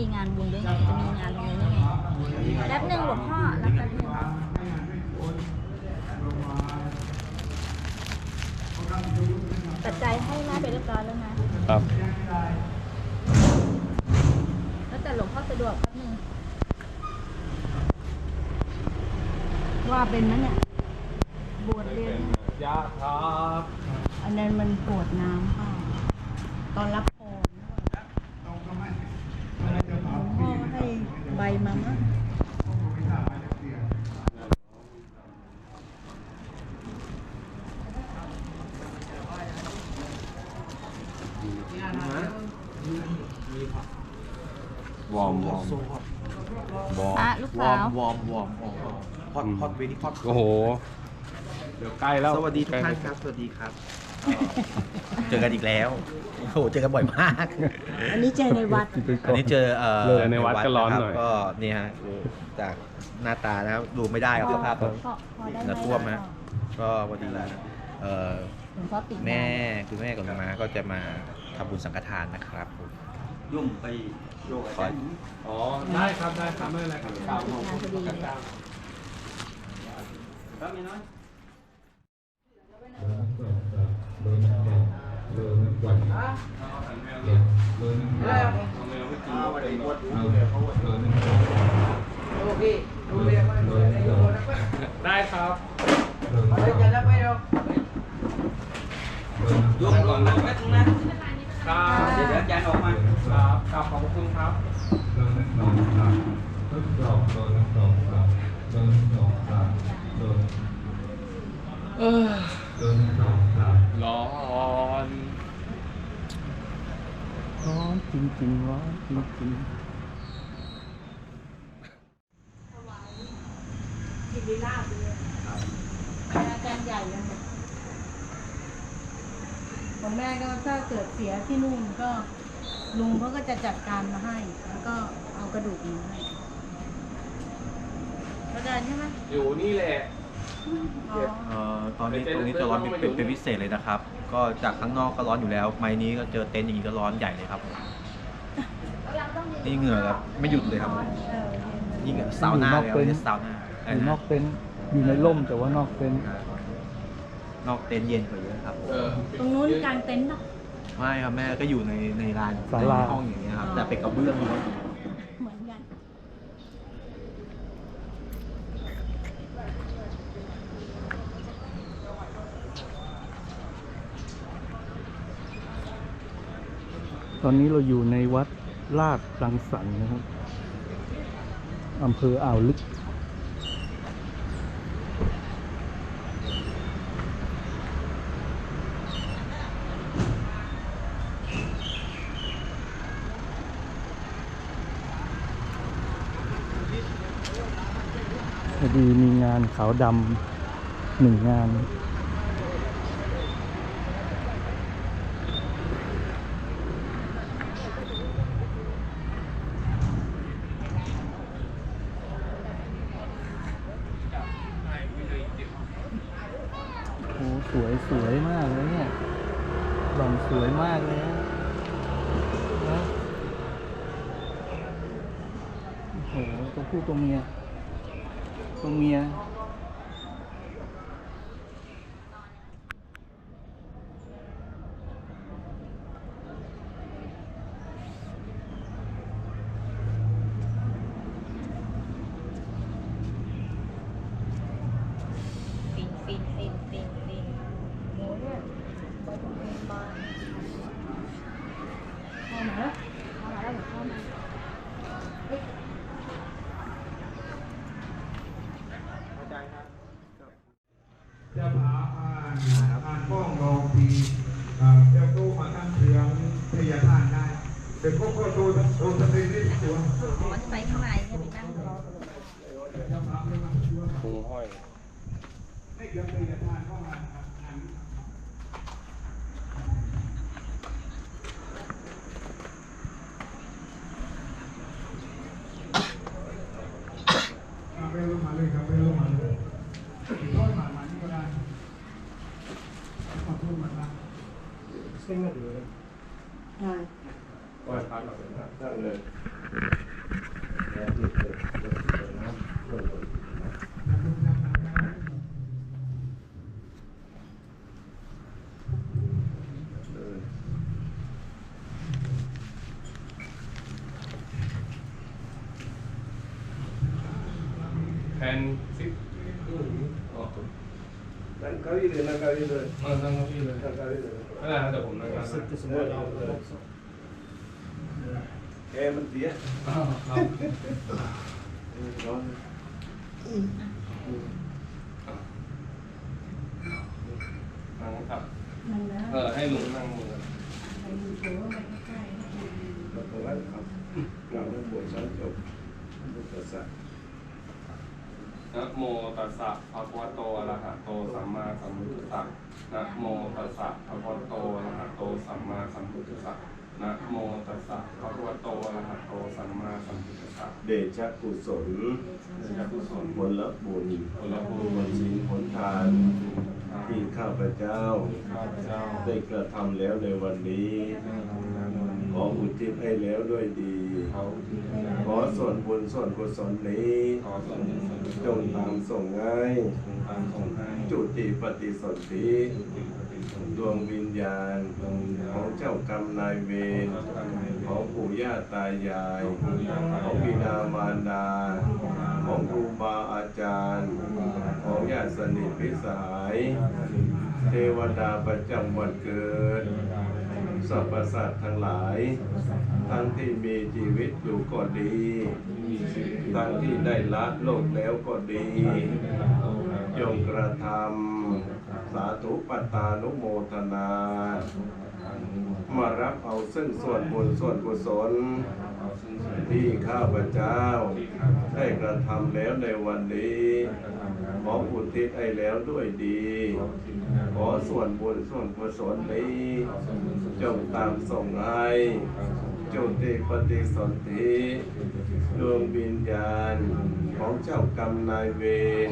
มีงานบุญด้วยไงจะมีงานบุญด้วยไงแป๊บหนึ่งหลวงพ่อรับแป๊บหนึ่งปัจจัยให้แม่ไปเรียบร้อยแล้วนะครับ แล้วแต่หลวงพ่อสะดวกแป๊บหนึงว่าเป็นมั้ยเนี่ยบวชเรียนยาครับ อันนั้นมันปวดน้ำค่ะตอนรับพรหลวงพ่อให้ใบมามั้ง วอร์มวอร์ม วอร์พระมลูกวอสาร์วมวอร์มวอร์มฮอตฮอตเวทีฮอตโอ้โห เดี๋ยวใกล้แล้วสวัสดีทุกท่านครับ สวัสดีครับเจอกันอีกแล้ว โอ้โหเจอกันบ่อยมาก อันนี้เจอในวัด อันนี้เจอเอ่อเลยในวัดก็ร้อนหน่อยะครับก็นี่ฮะดูจากหน้าตานะครับดูไม่ได้ครับสภาพพอพอได้ไหมน้ำท่วมนะก็พอดีเอ่อหลวงพ่อปิดแม่คุณแม่กับมาก็จะมาทำบุญสังฆทานนะครับผม ยุ่งไปโยกขออ๋อ ได้ครับได้ครับไม่เป็นไรครับตามปิดงานพอดีเลยครับมีน้อยได้ครับยุ่งลงนะแป๊บนึงนะ ครับเดี๋ยวเดี๋ยวอาจารย์ออกมาครับกราบขอบพระคุณครับเดินสออร้อนร้อนจริงๆร้อนจริงอาจารย์ใหญ่เลยของแม่ก็ ถ้าเกิดเสียที่นู่นก็ลุงเขาก็จะจัดการมาให้ แล้วก็เอากระดูกมาให้อาจารย์ใช่ไหมอยู่นี่แหละ อ๋อเอ่อตอนนี้ตรงนี้จะร้อนเป็นเป็นเป็นพิเศษเลยนะครับ ก็จากข้างนอกก็ร้อนอยู่แล้ว ไม้นี้ก็เจอเต็นท์อย่างนี้ก็ร้อนใหญ่เลยครับผมนี่เหงื่อครับไม่หยุดเลยครับผมเออยิ่งกับซาวน่าเลยครับนี่ซาวน่าๆอยู่นอกเต็นท์อยู่ในร่มแต่ว่านอกเต็นท์ นอกเต็นท์เย็นกว่าเยอะครับผมเออตรงนู้นกลางเต็นท์ปะ ไม่ครับแม่ก็อยู่ในในลานในห้องอย่างเงี้ยครับแต่เป็นกระเบื้องล้วนเหมือนกัน ตอนนี้เราอยู่ในวัดลาดรังสรรค์นะครับอำเภออ่าวลึก ทีมีงานขาวดำหนึ่งงาน โอ้สวยสวยมากเลยเนี่ยหล่อนสวยมากเลยนะโอ้โหตัวผู้ตัวเมีย ตัวเมีย ฟินฟินฟินฟินฟินโอ้เนี่ยไปตรงเป็นบานเข้ามาแล้วเข้ามาแล้วเข้ามาเฮ้ย เจ้าผาอ่าน อ่านป้องรองทีอ่าเจ้าตู้มาตั้งเรืองพยาท่านได้เด็กพวกก็โตโตสตินี่ตัวอ๋อไปข้างในใช่ไหมนั่งรอเจ้าผาไม่มาช่วยพุงห้อย ไม่เกี่ยวกับพยาท่านเข้ามาอ่านอ่าไปลงมาเลยครับไปลงมาเลยร้อยบาทมานี่ก็ได้ขอบคุณมากนะเส้นก็ดีเลย อ่า ปล่อยพักก่อนนะนั่งเลย อี้เลยนั่งเก้าอี้เลยเออนั่งเก้าอี้เลยนั่งเก้าอี้เลยไม่ได้ครับเดี๋ยวผมนั่งสึกจะสมบูรณ์เราแกมันเสียร้อนนั่งครับเออให้ลุงนั่งมือไปดูโถไปใกล้ๆแล้วตรงนั้นครับงานนั้นบวชชั้นจบพุทธศาสนา นะโมตัสสะภะคะวะโตอะระหะโตสัมมาสัมพุทธัสสะนะโมตัสสะภะคะวะโตอะระหะโตสัมมาสัมพุทธัสสะนะโมตัสสะภะคะวะโตอะระหะโตสัมมาสัมพุทธัสสะเดชะกุศลเดชะกุศลผลบุญผลบุญผลศีลผลทานที่ข้าพเจ้าข้าพเจ้าได้กระทำแล้วในวันนี้ได้ ทำงานวันนี้ขออุทิศให้แล้วด้วยดี เขาที่ได้ขอส่วนบุญส่วนกุศลนี้ขอส่วนบุญส่วนกุศลจงตามส่งง่ายจงตามส่งให้จุติปฏิสนธิจุติปฏิสนธิดวงวิญญาณดวงวิญญาณของเจ้ากรรมนายเวรเจ้ากรรมนายเวรของปู่ย่าตายายของปู่ย่าตายาย ของบิดามารดา ของครูบาอาจารย์ ของญาติสนิทพิสหาย เทวดาประจำวันเกิด สรรพสัตว์ทั้งหลาย ทั้งที่มีชีวิตอยู่ก็ดี ทั้งที่ได้ละโลกแล้วก็ดีจงกระทำสาธุปัตตานุโมทนา มารับเอาซึ่งส่วนบุญส่วนกุศลที่ข้าพเจ้า ได้กระทำแล้วในวันนี้ขออุทิศให้แล้วด้วยดี ขอส่วนบุญส่วนกุศลนี้จงตามส่งให้จุติปฏิสนธิดวงวิญญาณของเจ้ากรรมนายเวร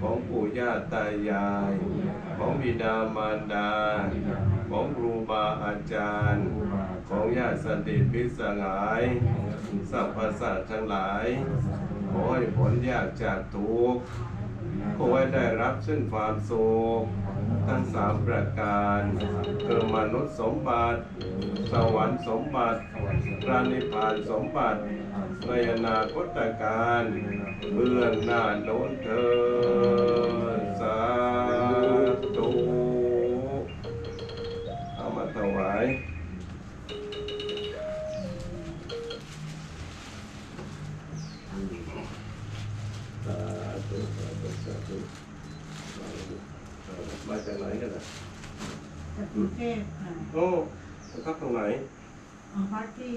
ของปู่ย่าตายาย ของบิดามารดา ของครูบาอาจารย์ ของญาติสนิทพิสหายสรรพสัตทั้งหลาย ขอให้ผลยากจากทุกข์ขอให้ได้รับซึ่งความสุขทั้งสามประการคือมนุษย์สมบัติ สวรรค์สมบัติพระนิพพานสมบัติในอนาคตการเบื้องหน้าโน้นเธอายสาธุสาธุสาธุมาจากไหนกันล่ะจากกรุงเทพค่ะโอ้พักตรงไหนเอาพักที่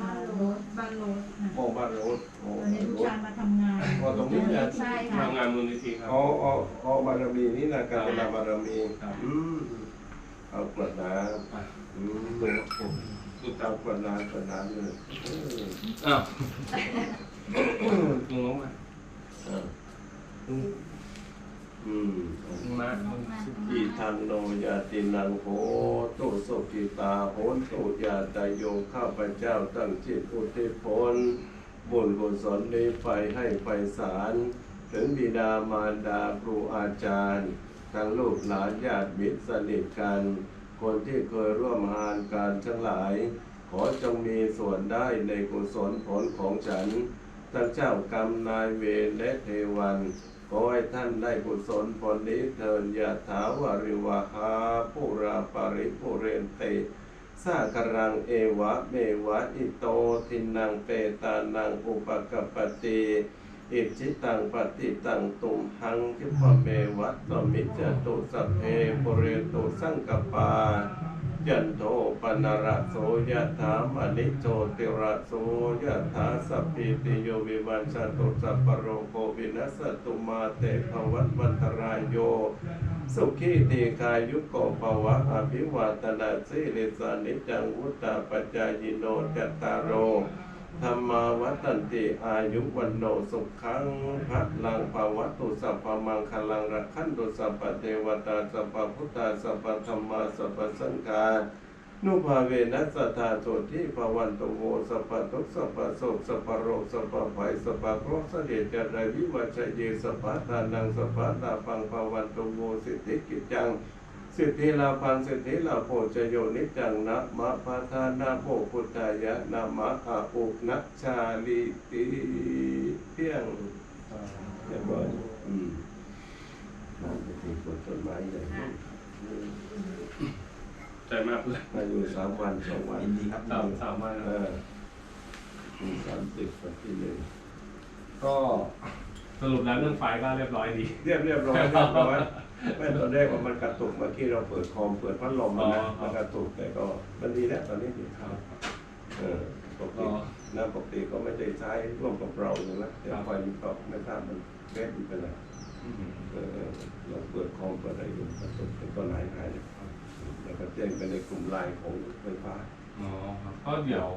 บ้านโรสบ้านโรสค่ะมองบ้านรถโอ้ตอนนี้ลูกชายมาทำงานอ๋อตรงนี้เนี่ยใช่ค่ะทำงานมูลนิธิครับอ๋ออ๋ออ๋อบารมีนี่นะการนาบารมีครับอืม เอากรวดน้ำอืมสุดเอากรวดน้ำกรวดน้ำเลยเอออ้าวลุงลงมาอะอืมอืมลุงมาอิทันโนยาตินังโหตุสุกิตาโหนตุยาตายโยข้าพเจ้าตั้งจิตอุทิศผลบุญกุศลนี้ไปให้ไปสาร ถึงบิดามารดาครูอาจารย์ ทั้งลูกหลานญาติมิตรสนิทกัน คนที่เคยร่วมงานการทั้งหลาย ขอจงมีส่วนได้ในกุศลผลของฉัน ทั้งเจ้ากรรมนายเวรและเทวันขอให้ท่านได้กุศลผลนี้เทินยะถาวาริวหาผู้ราปริปุเรนเตสากรังเอวะเมวะอิโตทินังเปตานังอุปกปปติ อิจิตังปฏิตังตุมหังคิปะเมวะตมิจจตุสัพเพปเรตุสังกปายันโทปนระโสยะถามณิโชติระโสยะถาสัพพิติโยวิวันชาตุสัพพโรโควินัสตุมาเตภวัตวันตรายโย สุขีติกายุโกภวะอภิวาตนาสิริสานิจังวุตตาปัจจายโนจัตตารโร ธรรมาวัตันติอายุวันโนสุขังพัลังภาวัตุสัพพมังคลังรักขันตุสัพพเทวตาสัพพพุทธาสัพพธรรมาสัพพสังฆานุภาเวนัสสทาโสทิภวันตุโวสัพพทุกสัพพโสสัพพโรสัพพภัยสัพพโรคเดจจารวิวัชเยสัพพทานังสัพพตาปังภวันตุโวสิทธิกิจจัง สิทธิลาพังสิทธิลาโภชโยนิจจังนะมะพาทานาโภพุทธายะนะมะอาอุกนัชชาลิติเพียงเรียบร้อยอืมน้ำเป็นปลูกต้นไม้ใหญ่ใจมากเลยมาอยู่สามวันสองวันยินดีครับสามสามวันเออมีสามสิบวันที่หนึ่งก็สรุปแล้วเรื่องไฟก็เรียบร้อยดี เรียบเรียบร้อยเรียบร้อย ไม่ตอนแรกว่ามันกระตุกเมื่อกี้เราเปิดคอมเปิดพัดลมมันนะอ๋อครับ มันกระตุกแต่ก็มันดีแล้วตอนนี้ดีครับ เออปกติน้ำปกติก็ไม่ได้ใช้ร่วมกับเราอยู่แล้วแต่ครับ ไฟมันก็ไม่ทราบมันแก๊สมันเป็นอะไรอืมเออเราเปิดคอมเปิดอะไรอยู่กระตุกเป็นต้นหายหายเลยแล้วก็แจ้งไปในกลุ่มไลน์ของไฟฟ้า อ๋อครับก็เดี๋ยว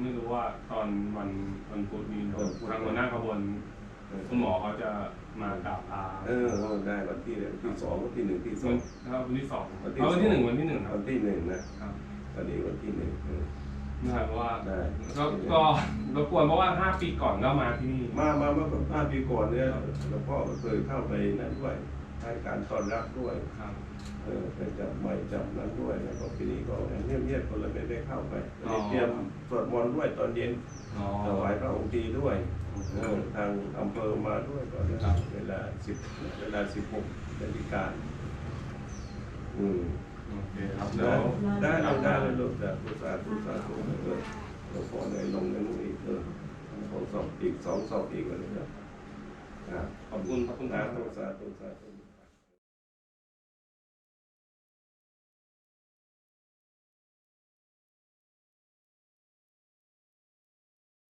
ไม่รู้ว่าตอนวันวันพุธนี้เนอะทางหัวหน้าขบวนคุณหมอเขาจะ มากราบลาเออเออได้วันที่วันที่สองวันที่หนึ่งที่สอวังนถ้าวันที่สองวันที่เอาวันที่สองหนึ่งวันที่หนึ่งครัวับนที่หนึ่งนะครับวันนี้วันที่หนึ่งเออ นะครับเพราะว่าได้ ก็ก็รบกวนเพราะว่าห้าปีก่อนก็มาที่นี่ มามาเมื่อห้าปีก่อนเนี่ยหลวงพ่อก็เคยเข้าไปนั่นด้วยให้การต้อนรับด้วย ครับ เออไปจับไม้จับนั้นด้วยแล้วก็ปีนี้ก็เงียบๆคนเลยไม่ได้เข้าไปอ๋อเตรียมสวดมนต์ด้วยตอนเย็นอ๋อถวายพระองค์ทีด้วย เออทางอำเภอมาด้วยตอนนี้เวลาสิบเวลาสิบหกนาฬิกาอืมโอเคครับแล้วได้เอาได้เลยลูกแต่ตุสาตุสาตุเออหลวงพ่อเลยลงในนู้นอีกเออขอสอบอีกสองสอบอีกอะไรนี่ยอ่าขอบคุณขอบคุณคสารับธุสาธุสาธุ